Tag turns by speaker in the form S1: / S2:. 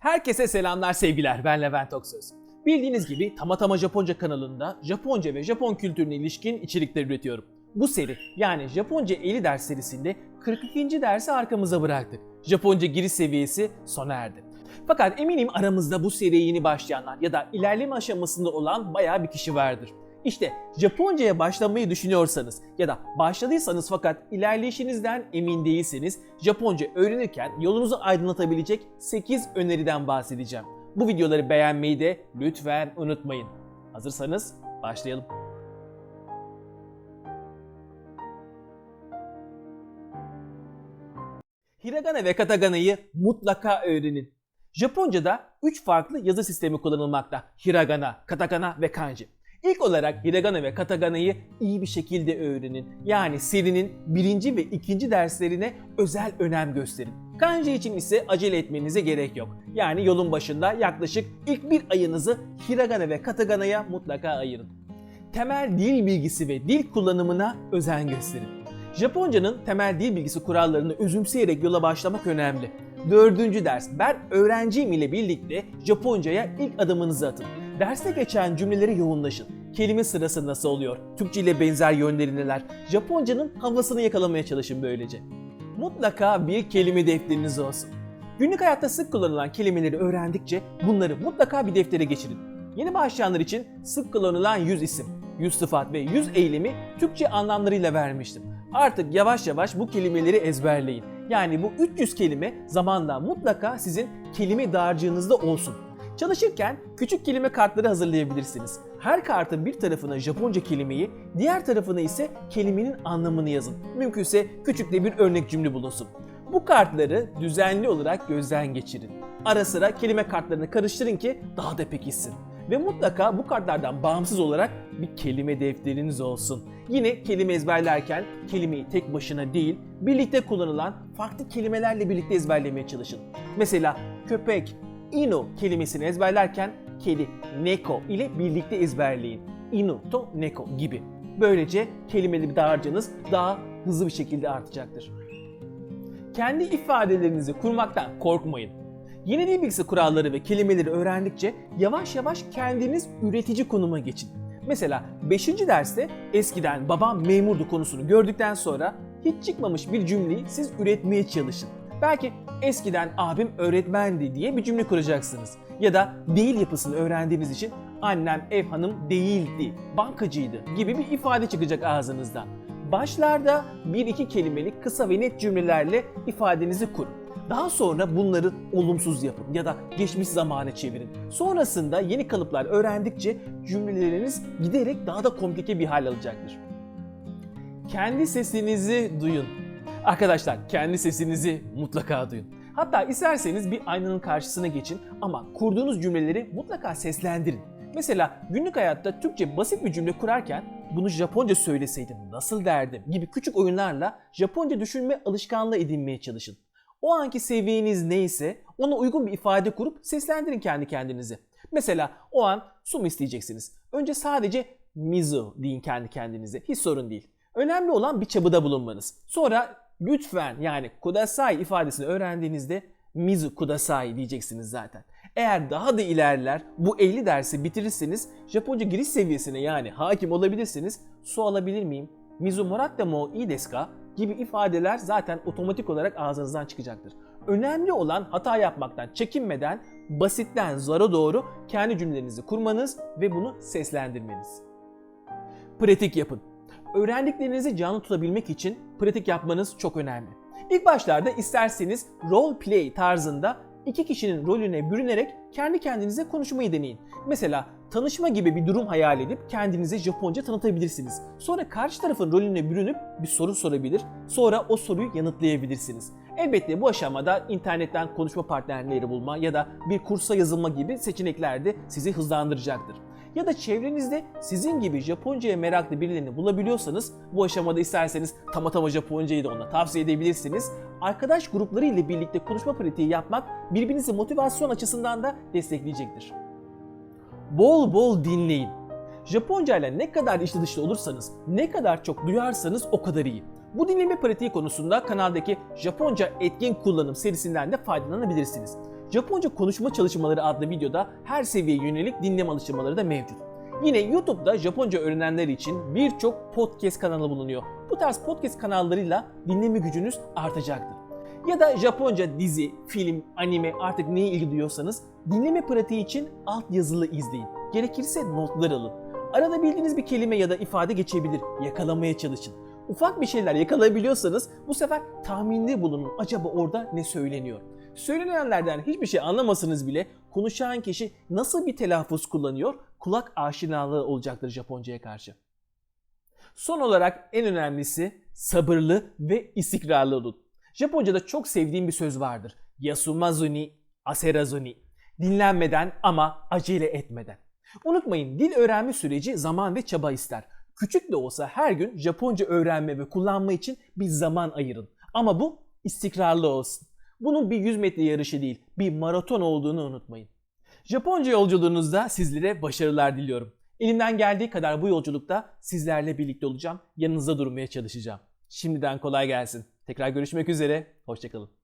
S1: Herkese selamlar sevgiler ben Levent Oksöz. Bildiğiniz gibi Tama Tama Japonca kanalında Japonca ve Japon kültürüne ilişkin içerikler üretiyorum. Bu seri yani Japonca 50 ders serisinde 42. dersi arkamıza bıraktık. Japonca giriş seviyesi sona erdi. Fakat eminim aramızda bu seriye yeni başlayanlar ya da ilerleme aşamasında olan bayağı bir kişi vardır. İşte Japonca'ya başlamayı düşünüyorsanız ya da başladıysanız fakat ilerleyişinizden emin değilseniz Japonca öğrenirken yolunuzu aydınlatabilecek 8 öneriden bahsedeceğim. Bu videoları beğenmeyi de lütfen unutmayın. Hazırsanız başlayalım. Hiragana ve Katagana'yı mutlaka öğrenin. Japonca'da 3 farklı yazı sistemi kullanılmakta. Hiragana, Katakana ve Kanji. İlk olarak Hiragana ve Katagana'yı iyi bir şekilde öğrenin. Yani serinin birinci ve ikinci derslerine özel önem gösterin. Kanji için ise acele etmenize gerek yok. Yani yolun başında yaklaşık ilk bir ayınızı Hiragana ve Katagana'ya mutlaka ayırın. Temel dil bilgisi ve dil kullanımına özen gösterin. Japonca'nın temel dil bilgisi kurallarını özümseyerek yola başlamak önemli. Dördüncü ders, ben öğrenciyim ile birlikte Japonca'ya ilk adımınızı atın. Derste geçen cümleleri yoğunlaşın. Kelime sırası nasıl oluyor? Türkçe ile benzer yönleri neler? Japonca'nın havasını yakalamaya çalışın böylece. Mutlaka bir kelime defteriniz olsun. Günlük hayatta sık kullanılan kelimeleri öğrendikçe bunları mutlaka bir deftere geçirin. Yeni başlayanlar için sık kullanılan yüz isim, yüz sıfat ve yüz eylemi Türkçe anlamlarıyla vermiştim. Artık yavaş yavaş bu kelimeleri ezberleyin. Yani bu 300 kelime zamanla mutlaka sizin kelime dağarcığınızda olsun. Çalışırken küçük kelime kartları hazırlayabilirsiniz. Her kartın bir tarafına Japonca kelimeyi, diğer tarafına ise kelimenin anlamını yazın. Mümkünse küçük de bir örnek cümle bulunsun. Bu kartları düzenli olarak gözden geçirin. Ara sıra kelime kartlarını karıştırın ki daha da pekişsin. Ve mutlaka bu kartlardan bağımsız olarak bir kelime defteriniz olsun. Yine kelime ezberlerken kelimeyi tek başına değil, birlikte kullanılan farklı kelimelerle birlikte ezberlemeye çalışın. Mesela köpek, inu kelimesini ezberlerken kedi, neko ile birlikte ezberleyin. Inu to neko gibi. Böylece kelimeli dağarcığınız daha hızlı bir şekilde artacaktır. Kendi ifadelerinizi kurmaktan korkmayın. Yeni dil bilgisi kuralları ve kelimeleri öğrendikçe yavaş yavaş kendiniz üretici konuma geçin. Mesela 5. derste eskiden babam memurdu konusunu gördükten sonra hiç çıkmamış bir cümleyi siz üretmeye çalışın. Belki eskiden abim öğretmendi diye bir cümle kuracaksınız. Ya da değil yapısını öğrendiğiniz için annem ev hanım değildi, bankacıydı gibi bir ifade çıkacak ağzınızdan. Başlarda bir iki kelimelik kısa ve net cümlelerle ifadenizi kurun. Daha sonra bunları olumsuz yapın ya da geçmiş zamana çevirin. Sonrasında yeni kalıplar öğrendikçe cümleleriniz giderek daha da komplike bir hal alacaktır. Kendi sesinizi duyun. Arkadaşlar kendi sesinizi mutlaka duyun. Hatta isterseniz bir aynanın karşısına geçin ama kurduğunuz cümleleri mutlaka seslendirin. Mesela günlük hayatta Türkçe basit bir cümle kurarken bunu Japonca söyleseydim nasıl derdim gibi küçük oyunlarla Japonca düşünme alışkanlığı edinmeye çalışın. O anki seviyeniz neyse ona uygun bir ifade kurup seslendirin kendi kendinizi. Mesela o an su mu isteyeceksiniz? Önce sadece mizu deyin kendi kendinize. Hiç sorun değil. Önemli olan bir çabada bulunmanız. Sonra lütfen yani kudasai ifadesini öğrendiğinizde mizu kudasai diyeceksiniz zaten. Eğer daha da ilerler bu 50 dersi bitirirseniz Japonca giriş seviyesine yani hakim olabilirsiniz. Su alabilir miyim? Mizu moratte mo ii desu ka? gibi ifadeler zaten otomatik olarak ağzınızdan çıkacaktır. Önemli olan hata yapmaktan çekinmeden basitten zora doğru kendi cümlelerinizi kurmanız ve bunu seslendirmeniz. Pratik yapın. Öğrendiklerinizi canlı tutabilmek için pratik yapmanız çok önemli. İlk başlarda isterseniz role play tarzında iki kişinin rolüne bürünerek kendi kendinize konuşmayı deneyin. Mesela tanışma gibi bir durum hayal edip kendinize Japonca tanıtabilirsiniz. Sonra karşı tarafın rolüne bürünüp bir soru sorabilir, sonra o soruyu yanıtlayabilirsiniz. Elbette bu aşamada internetten konuşma partnerleri bulma ya da bir kursa yazılma gibi seçenekler de sizi hızlandıracaktır. Ya da çevrenizde sizin gibi Japonca'ya meraklı birilerini bulabiliyorsanız bu aşamada isterseniz tama tama Japonca'yı da ona tavsiye edebilirsiniz. Arkadaş grupları ile birlikte konuşma pratiği yapmak birbirinizi motivasyon açısından da destekleyecektir. Bol bol dinleyin. Japonca ile ne kadar içli dışlı olursanız, ne kadar çok duyarsanız o kadar iyi. Bu dinleme pratiği konusunda kanaldaki Japonca etkin kullanım serisinden de faydalanabilirsiniz. Japonca konuşma çalışmaları adlı videoda her seviyeye yönelik dinleme alıştırmaları da mevcut. Yine YouTube'da Japonca öğrenenler için birçok podcast kanalı bulunuyor. Bu tarz podcast kanallarıyla dinleme gücünüz artacaktır. Ya da Japonca dizi, film, anime artık neye ilgi duyuyorsanız dinleme pratiği için alt yazılı izleyin. Gerekirse notlar alın. Arada bildiğiniz bir kelime ya da ifade geçebilir. Yakalamaya çalışın. Ufak bir şeyler yakalayabiliyorsanız bu sefer tahminde bulunun. Acaba orada ne söyleniyor? Söylenenlerden hiçbir şey anlamasanız bile konuşan kişi nasıl bir telaffuz kullanıyor kulak aşinalığı olacaktır Japonca'ya karşı. Son olarak en önemlisi sabırlı ve istikrarlı olun. Japonca'da çok sevdiğim bir söz vardır. Yasumazuni, aserazuni. Dinlenmeden ama acele etmeden. Unutmayın dil öğrenme süreci zaman ve çaba ister. Küçük de olsa her gün Japonca öğrenme ve kullanma için bir zaman ayırın. Ama bu istikrarlı olsun. Bunun bir 100 metre yarışı değil, bir maraton olduğunu unutmayın. Japonca yolculuğunuzda sizlere başarılar diliyorum. Elimden geldiği kadar bu yolculukta sizlerle birlikte olacağım. Yanınızda durmaya çalışacağım. Şimdiden kolay gelsin. Tekrar görüşmek üzere. Hoşçakalın.